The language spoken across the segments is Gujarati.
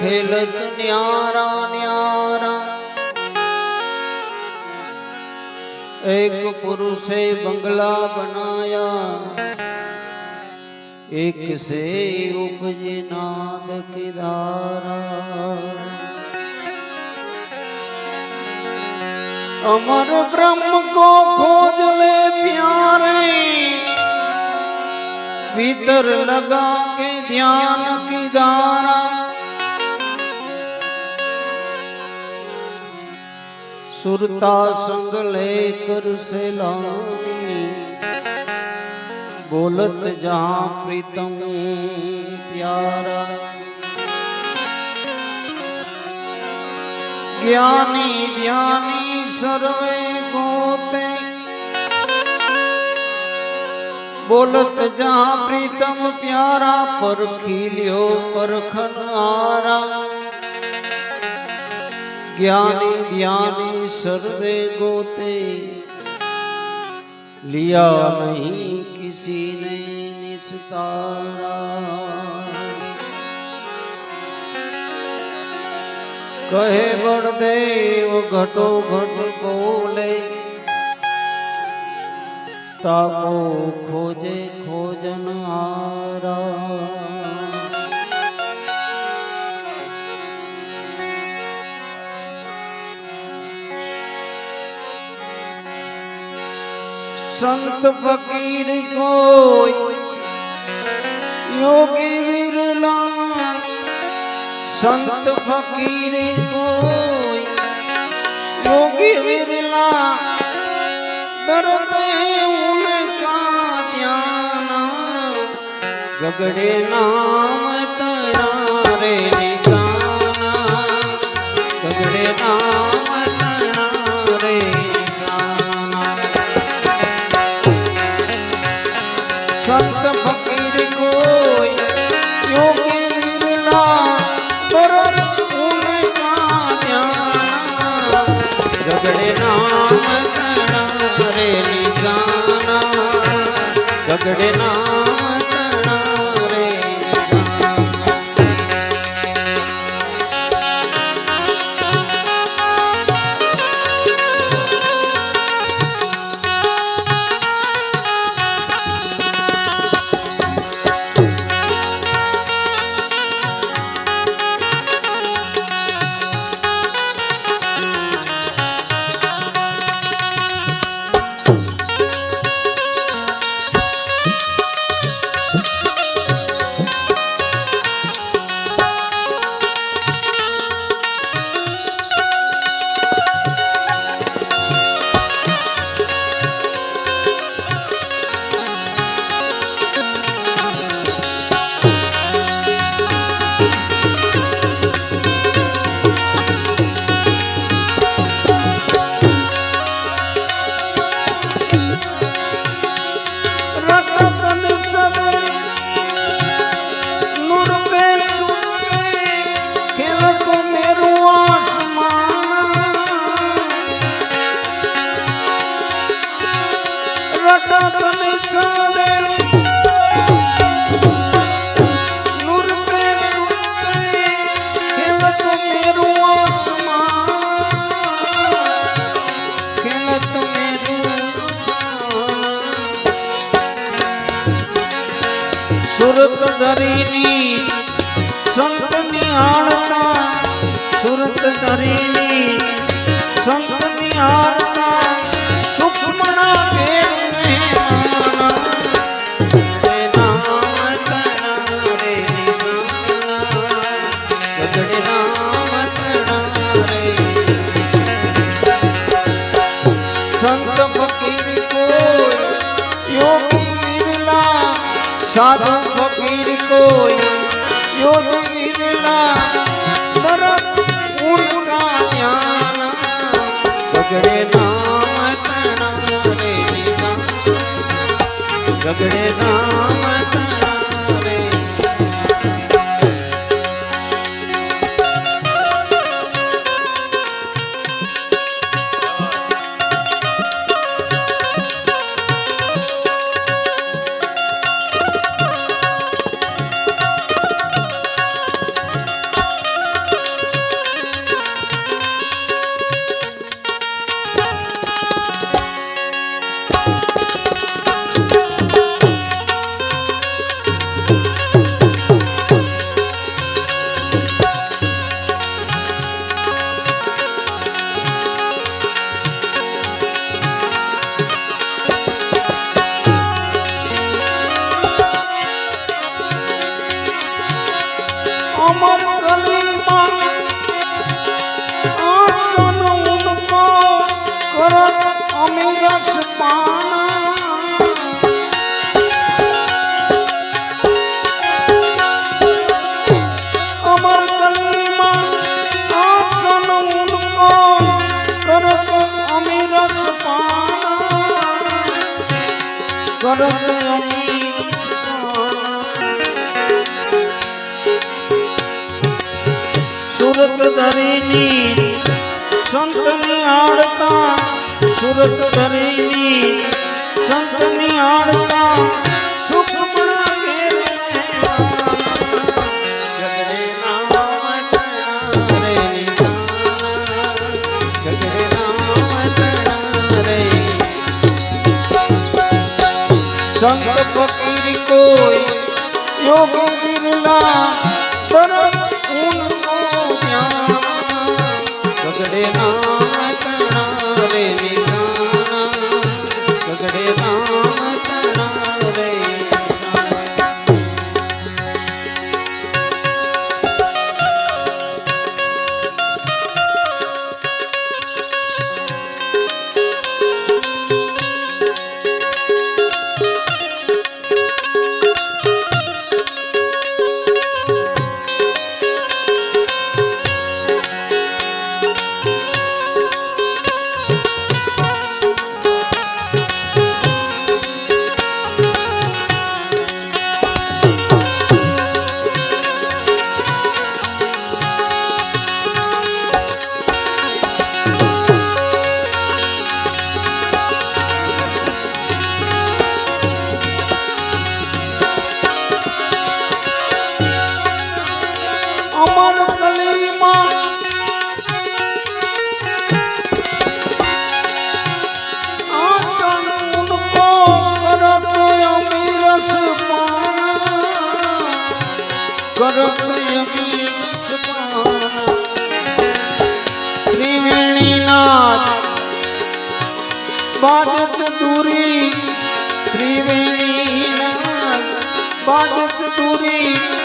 खेलत न्यारा न्यारा। एक पुरुषे बंगला बनाया, एक से उपजे नाद किदारा अमर ब्रह्म को खोज ले प्यारे, भीतर लगा के ध्यान की दारा सुरता संग लेकर सैलानी बोलत जहां प्रीतम प्यारा ज्ञानी ध्यानी सर्वे गोते बोलत जहां प्रीतम प्यारा पर खिलियो परखन आरा ज्ञानी ज्ञानी सर्वे गोते। लिया नहीं किसी ने निस्तारा। कहे बड़ देव घटो घट बोले ताको खोजे खोजन हारा સંત ફકીર કોઈ, યોગી વિરલા, સંત ફકીર કોઈ, યોગી વિરલા દરદે ઉનકા ધ્યાન ગગડે નામ તરા રે નિશાના, ગગડે નામ ગગડે નામ રે નિશાના ગગડે નામ. સુરત ધરીની સંત નિહાળતા સુરત ધરીની સંત નિહાળતા સૂક્ષ્મના ભેદ મહેમાના સાધુ ફકીર કોઈ યોગી વિરલા તરત ઉનકા ધ્યાન. ગગડે નામ તણા રે ગગડે નામ ધરીની સંતની આડતા સુરત ધરીની સંતની આડતા સંત ફકીર કોઈ યોગ બિરલા તરફ Thank you.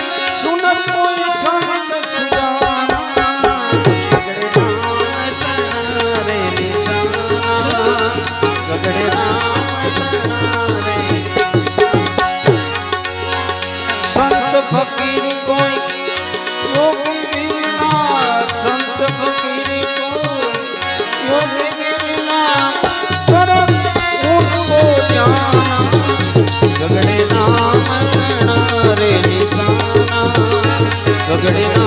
બગડે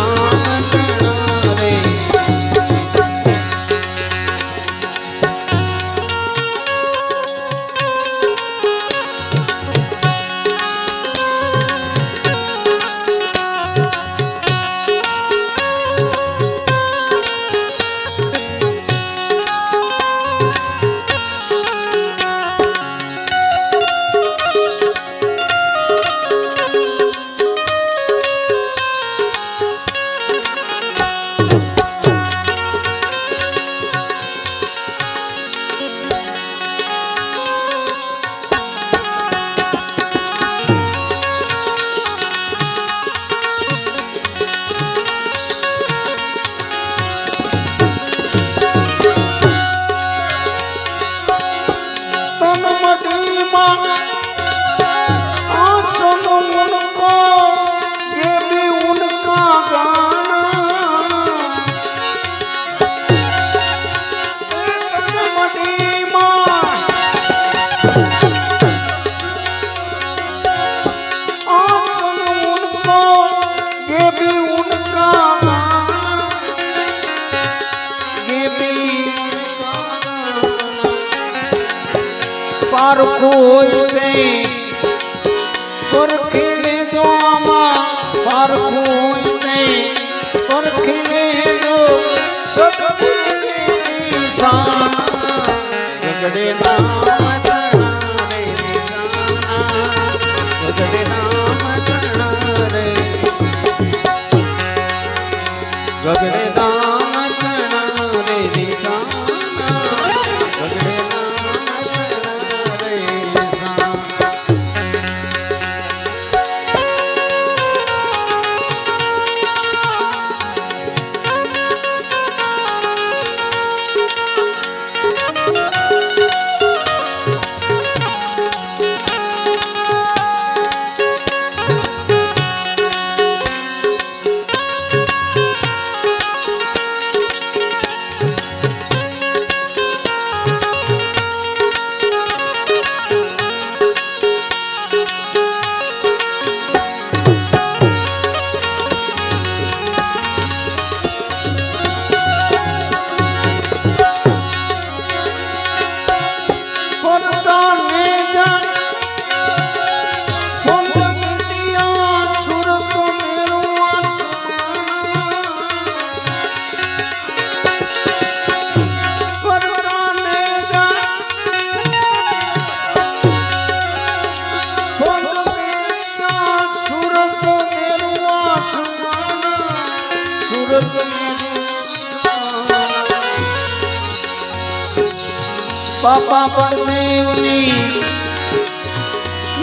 Gracias.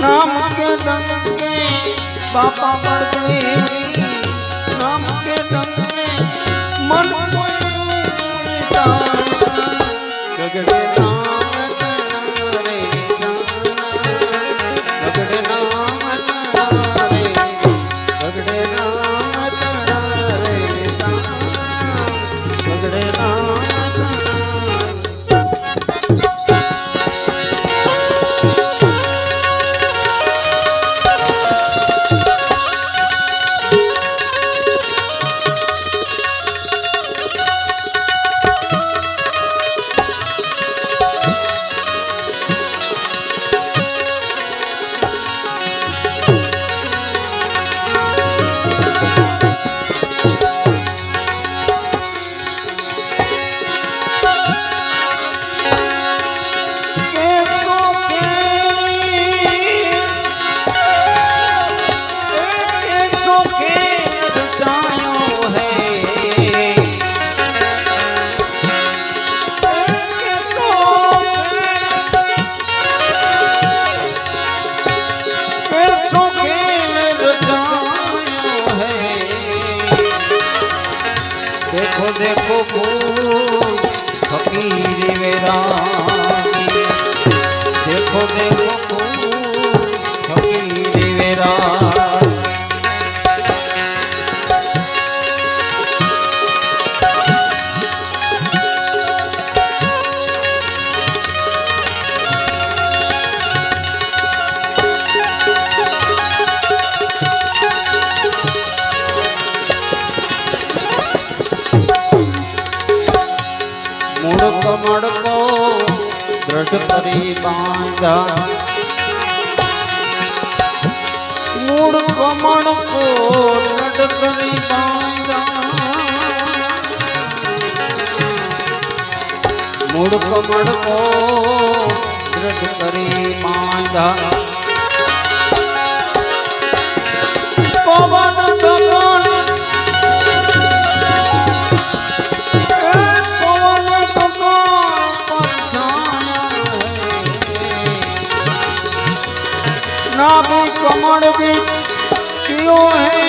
નામ કે ડંગ કે બાપા બળદેવી નામ કે ડંગ મન કોઈ જગત ਦੇਖੋ ਦੇਖੋ ਫੂਲ ਫਕੀਰ ਮੇਰਾ ਦੇਖੋ ਦੇਖੋ ਫੂਲ ਫਕੀਰ ਮੇਰਾ મૂળ કમળ કો દ્રઢ કરી બાંધા મૂળ કમળ કો દ્રઢ કરી બાંધા મૂળ કમળ દ્રઢ કરી બાંધા भी कमल भी क्यों है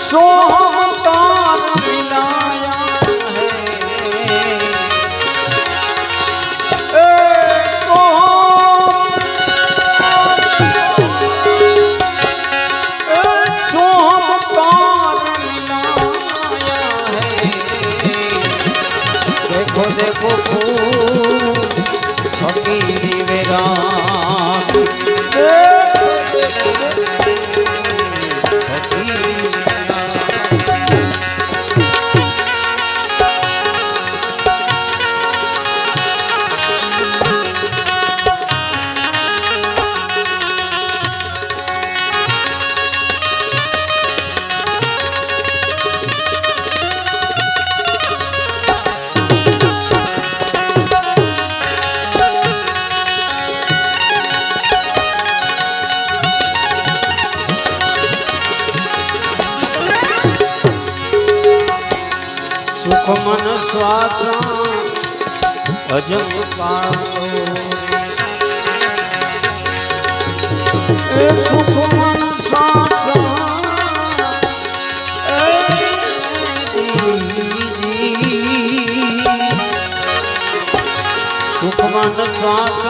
सोहा দিবে রা સુખ મન શ્વાસ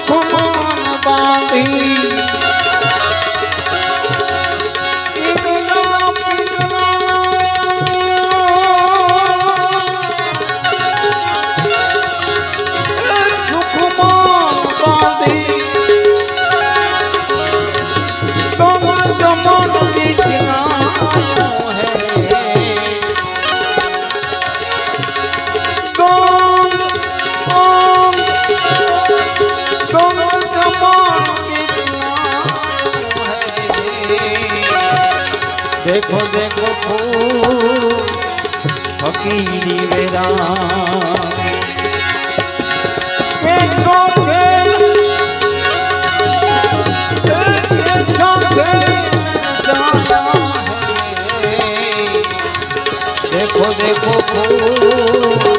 সুখ মন বাঁধি देखो देखो फूल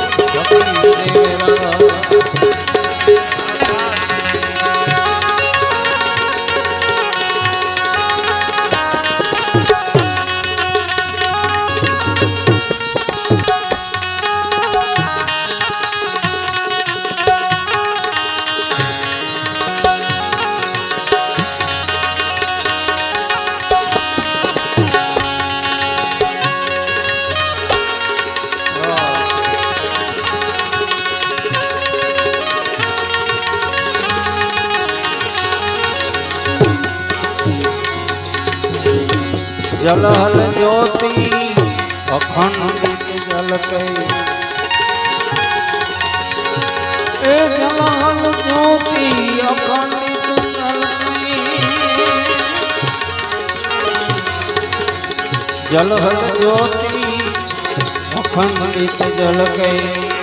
જલહલ જ્યોતિ અખંડિત જલ એ જલહલ જ્યોતિ અખંડિત જલ જલહલ જ્યોતિ અખંડિત જલ કહે.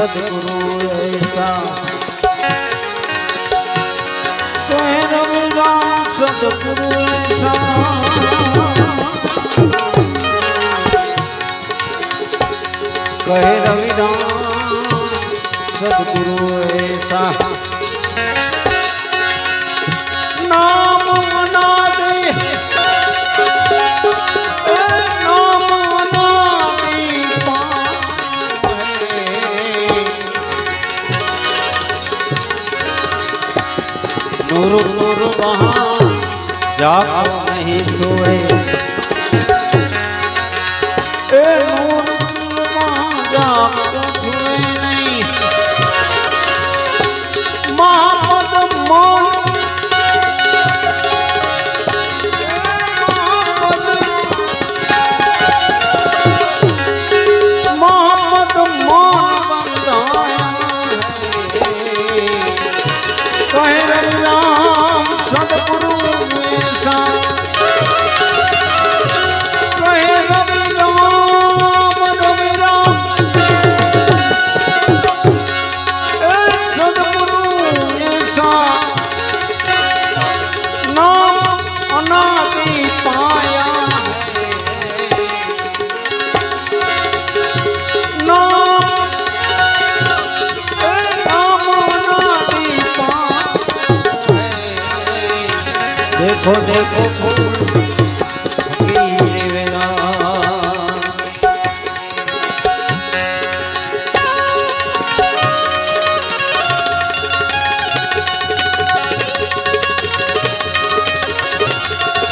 સદગુરુ એસા કોઈ રવિરામ સદગુરુ એસા કહે રવિરામ સદગુરુ એસા ગુરુ ગુરુ મહા જાપ નહીં છોડે.